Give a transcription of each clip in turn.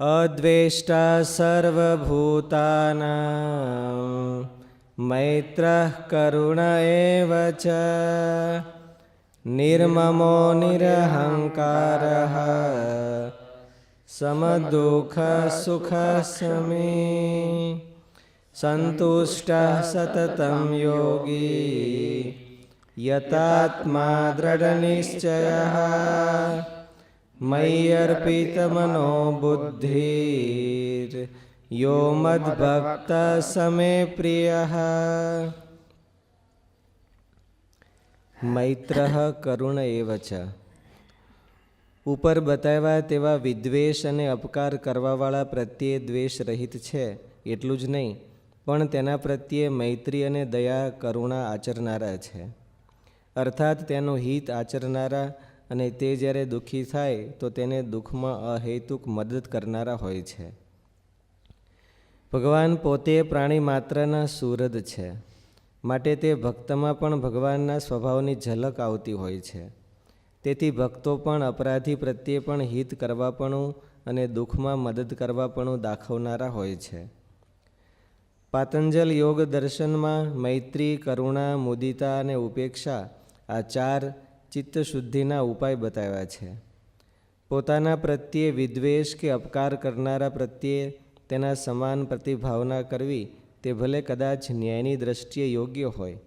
અદ્વેષ્ટા સર્વભૂતાનાં મૈત્ર કરુણ એવ ચ નિર્મમો નિરહંકાર સમદુઃખ સુખ સમી સંતુષ્ટ સતतं યોગી યતાત્મા દૃઢનિશ્ચયः મય્યર્પિતમનો બુદ્ધિર યો મદ્ભક્ત સમે પ્રિયઃ મૈત્ર કરુણ એવ ઉપર બતાવ્યા તેવા વિદ્વેષ અને અપકાર કરવાવાળા પ્રત્યે દ્વેષ રહિત છે એટલું જ નહીં પણ તેના પ્રત્યે મૈત્રી અને દયા કરુણા આચરનારા છે અર્થાત તેનું હિત આચરનારા અને તે જ્યારે દુઃખી થાય, તો તેને દુઃખમાં અહેતુક મદદ કરનારા હોય છે. ભગવાન પોતે પ્રાણી માત્રના સુરદ છે. માટે તે ભક્તમાં પણ ભગવાનના સ્વભાવની ઝલક આવતી હોય છે. તેથી ભક્તો પણ અપરાધી પ્રત્યે પણ હિત કરવાપણું અને દુઃખમાં મદદ કરવાપણું દાખવનારા હોય છે. પાતંજલ યોગ દર્શનમાં મૈત્રી, કરુણા, મુદિતા અને ઉપેક્ષા આ ચાર ચિત્તશુદ્ધિના ઉપાય બતાવ્યા છે. પોતાના પ્રત્યે વિદ્વેષ કે અપકાર કરનારા પ્રત્યે તેના સમાન પ્રતિભાવના કરવી તે ભલે કદાચ ન્યાયની દ્રષ્ટિએ યોગ્ય હોય.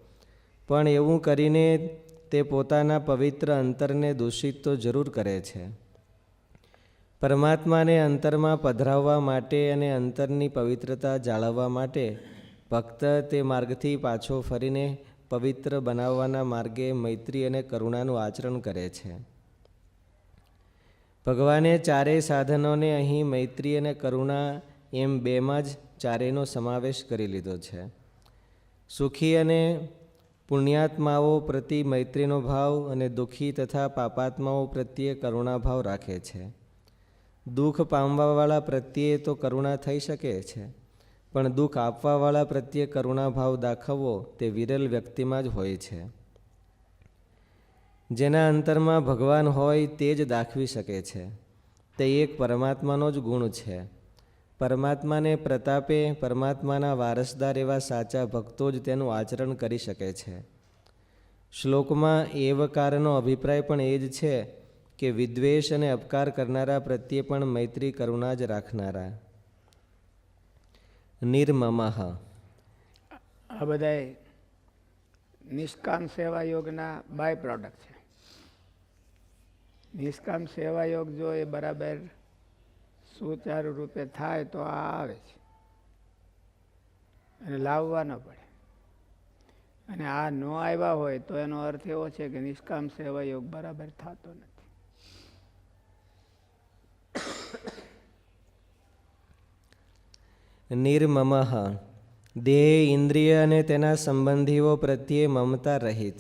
પણ એવું કરીને તે પોતાના પવિત્ર અંતરને દૂષિત તો જરૂર કરે છે. પરમાત્માને અંતરમાં પધરાવવા માટે અને અંતરની પવિત્રતા જાળવવા માટે ભક્ત તે માર્ગથી પાછો ફરીને પવિત્ર બનાવવાના માર્ગે મૈત્રી અને કરુણાનું આચરણ કરે છે. ભગવાને ચારેય સાધનોને અહીં મૈત્રી અને કરુણા એમ બેમાં જ ચારેયનો સમાવેશ કરી લીધો છે. સુખી અને પુણ્યાત્માઓ પ્રતિ મૈત્રીનો ભાવ અને દુઃખી તથા પાપાત્માઓ પ્રત્યે કરુણાભાવ રાખે છે. દુઃખ પામવાવાળા પ્રત્યે તો કરુણા થઈ શકે છે. પણ દુઃખ આપવાવાળા પ્રત્યે કરુણાભાવ દાખવવો તે વિરલ વ્યક્તિમાં જ હોય છે. જેના અંતરમાં ભગવાન હોય તે જ દાખવી શકે છે. તે એક પરમાત્માનો જ ગુણ છે. પરમાત્માને પ્રતાપે પરમાત્માના વારસદાર એવા સાચા ભક્તો જ તેનું આચરણ કરી શકે છે. શ્લોકમાં એવકારનો અભિપ્રાય પણ એ જ છે કે વિદ્વેષ અને અપકાર કરનારા પ્રત્યે પણ મૈત્રી કરુણા જ રાખનારા. નિર્મમઃ. આ બધા નિષ્કામ સેવા યોગના બાય પ્રોડક્ટ છે. નિષ્કામ સેવા યોગ જો એ બરાબર સુચારુ રૂપે થાય તો આ આવે છે. અને લાવવા ન પડે. અને આ ન આવ્યા હોય તો એનો અર્થ એવો છે કે નિષ્કામ સેવા યોગ બરાબર થતો નથી. નિર્મમઃ. દેહ, ઇન્દ્રિય અને તેના સંબંધીઓ પ્રત્યે મમતા રહિત.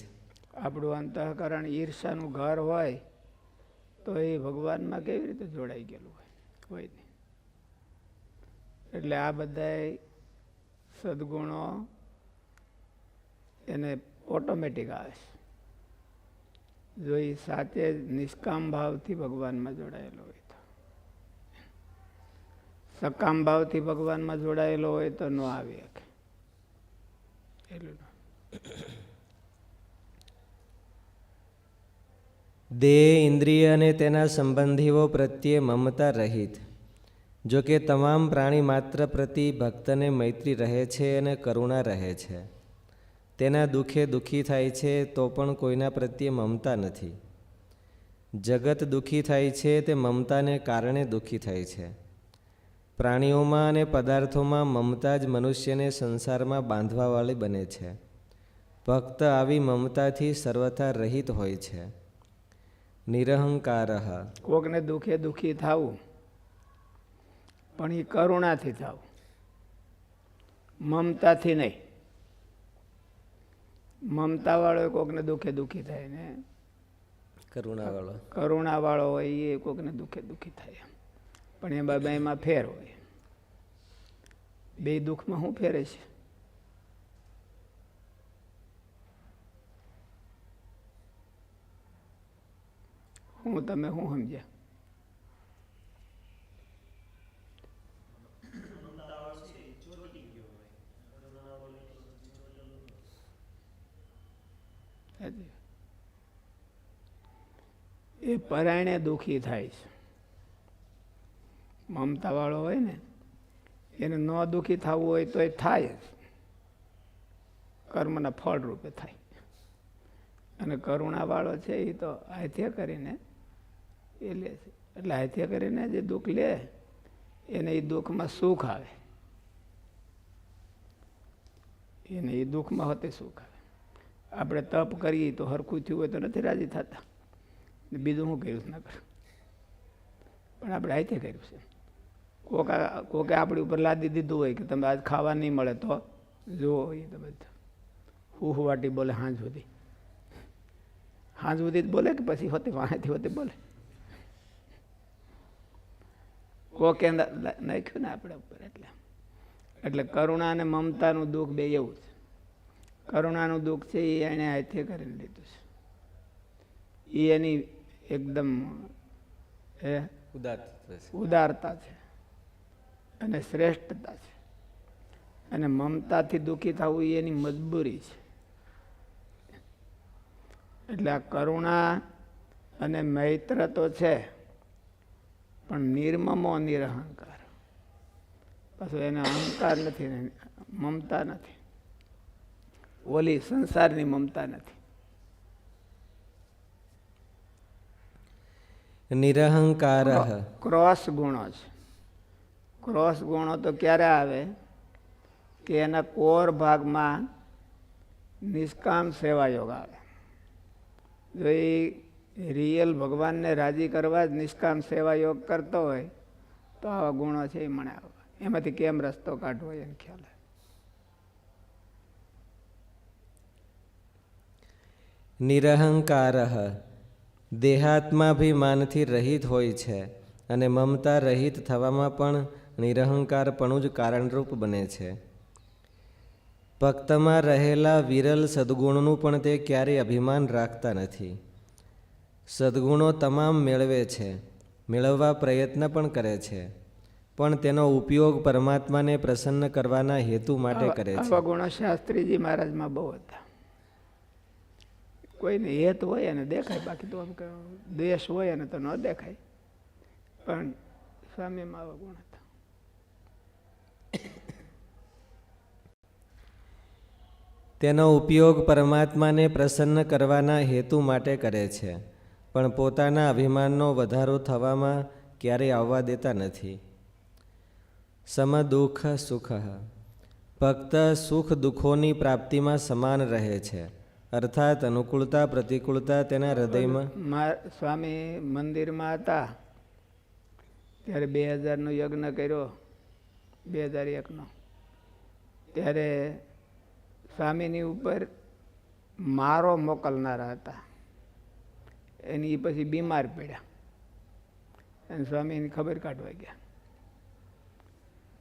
આપણું અંતઃકરણ ઈર્ષાનું ઘર હોય, તો એ ભગવાનમાં કેવી રીતે જોડાઈ ગયેલું હોય? કોઈ નહીં. એટલે આ બધા સદગુણો એને ઓટોમેટિક આવે છે. જો એ સાચે નિષ્કામ ભાવથી ભગવાનમાં જોડાયેલો હોય. સકામ ભાવથી ભગવાનમાં જોડાયેલો હોય તો ન આવી શકે એટલું દેહ, ઇન્દ્રિય અને તેના સંબંધીઓ પ્રત્યે મમતા રહિત. જો કે તમામ પ્રાણી માત્ર પ્રતિ ભક્તને મૈત્રી રહે છે અને કરુણા રહે છે. તેના દુઃખે દુઃખી થાય છે તો પણ કોઈના પ્રત્યે મમતા નથી. જગત દુઃખી થાય છે તે મમતાને કારણે દુઃખી થાય છે. પ્રાણીઓમાં અને પદાર્થોમાં મમતા જ મનુષ્યને સંસારમાં બાંધવાવાળી બને છે. ભક્ત આવી મમતાથી સર્વથા રહિત હોય છે. નિરહંકાર. કોકને દુઃખે દુઃખી થવું પણ એ કરુણાથી થવું. મમતાથી નહીં. મમતાવાળો કોકને દુઃખે દુઃખી થાય ને. કરુણાવાળો. કરુણાવાળો હોય એ કોકને દુઃખે દુઃખી થાય. પણ એ બાબા એમાં ફેર હોય. બે દુઃખમાં શું ફેરે છે? હું તમે શું સમજ્યા? એ પરાયણે દુઃખી થાય છે. મમતાવાળો હોય ને, એને ન દુઃખી થવું હોય તો એ થાય જ. કર્મના ફળ રૂપે થાય. અને કરુણાવાળો છે એ તો હાથે કરીને એ લે છે. એટલે હાથે કરીને જે દુઃખ લે, એને એ દુઃખમાં સુખ આવે. એને એ દુઃખમાં હોતે સુખ આવે. આપણે તપ કરીએ તો હરખું થયું હોય તો નથી રાજી થતા. બીજું હું કર્યું ના કર્યું પણ આપણે હાથે કર્યું છે. કોક કોકે આપણી ઉપર લાદી દીધું હોય કે તમે આજ ખાવા નહીં મળે તો? જુઓ એ તમે હુહવાટી બોલે હાંજ સુધી. હાંજ સુધી જ બોલે કે પછી હોતી વાંથી હોતી બોલે? કોકે નાખ્યું ને આપણે ઉપર એટલે. એટલે કરુણા અને મમતાનું દુઃખ બે એવું છે. કરુણાનું દુઃખ છે એ એણે હાથે કરીને લીધું છે. એ એની એકદમ એ ઉદાર ઉદારતા છે. અને શ્રેષ્ઠતા છે. અને મમતાથી દુઃખી થવું એ એની મજબૂરી છે. એટલે આ કરુણા અને મૈત્ર તો છે પણ નિર્મમો નિરહંકાર પાછો એને અહંકાર નથી ને મમતા નથી. ઓલી સંસારની મમતા નથી. નિરહંકાર. ક્રોસ ગુણો છે. ક્રોસ ગુણો તો ક્યારે આવે? કે એના કોર ભાગમાં નિષ્કામ સેવા યોગ આવે. જો એ રિયલ ભગવાનને રાજી કરવા જ નિષ્કામ સેવા યોગ કરતો હોય, તો આવા ગુણો છે એ મને આવે એમાંથી કેમ રસ્તો કાઢવો એને ખ્યાલ નિરહંકાર. દેહાત્માભિમાનથી રહિત હોય છે અને મમતા રહિત થવામાં પણ નિરહંકારપણું જ કારણરૂપ બને છે. ભક્તમાં રહેલા વિરલ સદ્ગુણનું પણ તે ક્યારેય અભિમાન રાખતા નથી. સદ્ગુણો તમામ મેળવે છે મેળવવા પ્રયત્ન પણ કરે છે પણ તેનો ઉપયોગ પરમાત્માને પ્રસન્ન કરવાના હેતુ માટે કરે છે. આવા ગુણો શાસ્ત્રીજી મહારાજમાં બહુ હતા. કોઈને હેત હોય અને દેખાય બાકી તો આમ દેશ હોય અને તો ન દેખાય. પણ સ્વામીમાં આવા ગુણ તેનો ઉપયોગ પરમાત્માને પ્રસન્ન કરવાના હેતુ માટે કરે છે, પણ પોતાના અભિમાનનો વધારો થવામાં ક્યારેય આવવા દેતા નથી. સમદુઃખ સુખ. ભક્ત સુખ દુઃખોની પ્રાપ્તિમાં સમાન રહે છે, અર્થાત અનુકૂળતા પ્રતિકૂળતા તેના હૃદયમાં સ્વામી મંદિરમાં હતા ત્યારે બે હજારનો યજ્ઞ કર્યો. બે હજાર એકનો. ત્યારે સ્વામીની ઉપર મારો મોકલનારા હતા. એની પછી બીમાર પડ્યા. અને સ્વામીની ખબર કાઢવા ગયા.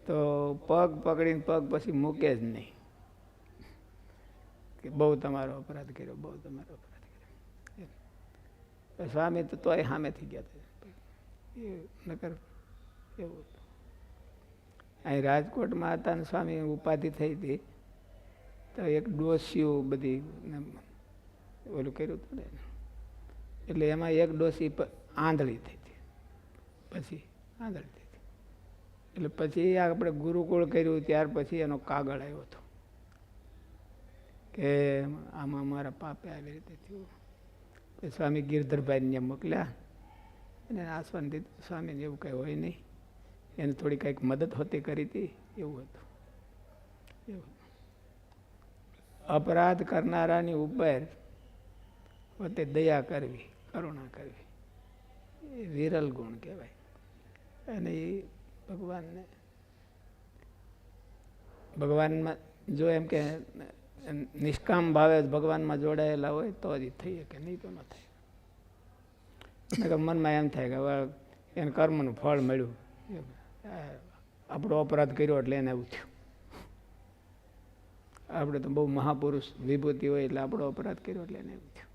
તો પગ પકડીને પગ પછી મૂકે જ નહીં. કે બહુ તમારો અપરાધ કર્યો, બહુ તમારો અપરાધ કર્યો. સ્વામી તો તોય સામેથી ગયા હતા. એ નકર એવું અહીં રાજકોટમાં હતા ને સ્વામી ઉપાધિ થઈ હતી. તો એક ડોસીઓ બધી ઓલું કર્યું હતું ને એટલે એમાં એક ડોસી આંધળી થઈ હતી. પછી આંધળી થઈ હતી. એટલે પછી આપણે ગુરુકુળ કર્યું ત્યાર પછી એનો કાગળ આવ્યો હતો. કે આમાં મારા પાપે આવી રીતે થયું. સ્વામી ગિરધરભાઈને મોકલ્યા. અને આસવાન દીધું સ્વામીને એવું કંઈ હોય નહીં. એને થોડી કંઈક મદદ હોતી કરી હતી, એવું હતું. એવું અપરાધ કરનારાની ઉપર પોતે દયા કરવી, કરુણા કરવી. એ વિરલ ગુણ કહેવાય. અને એ ભગવાનને, ભગવાનમાં જો એમ કે નિષ્કામ ભાવે ભગવાનમાં જોડાયેલા હોય, તો જ થઈ શકે, નહીં તો ન થાય. મનમાં એમ થાય કે એને કર્મનું ફળ મળ્યું. આપણો અપરાધ કર્યો એટલે એને એવું થયું. આપણે તો બહુ મહાપુરુષ વિભૂતિ હોય એટલે આપણો અપરાધ કર્યો એટલે એને એવું થયું.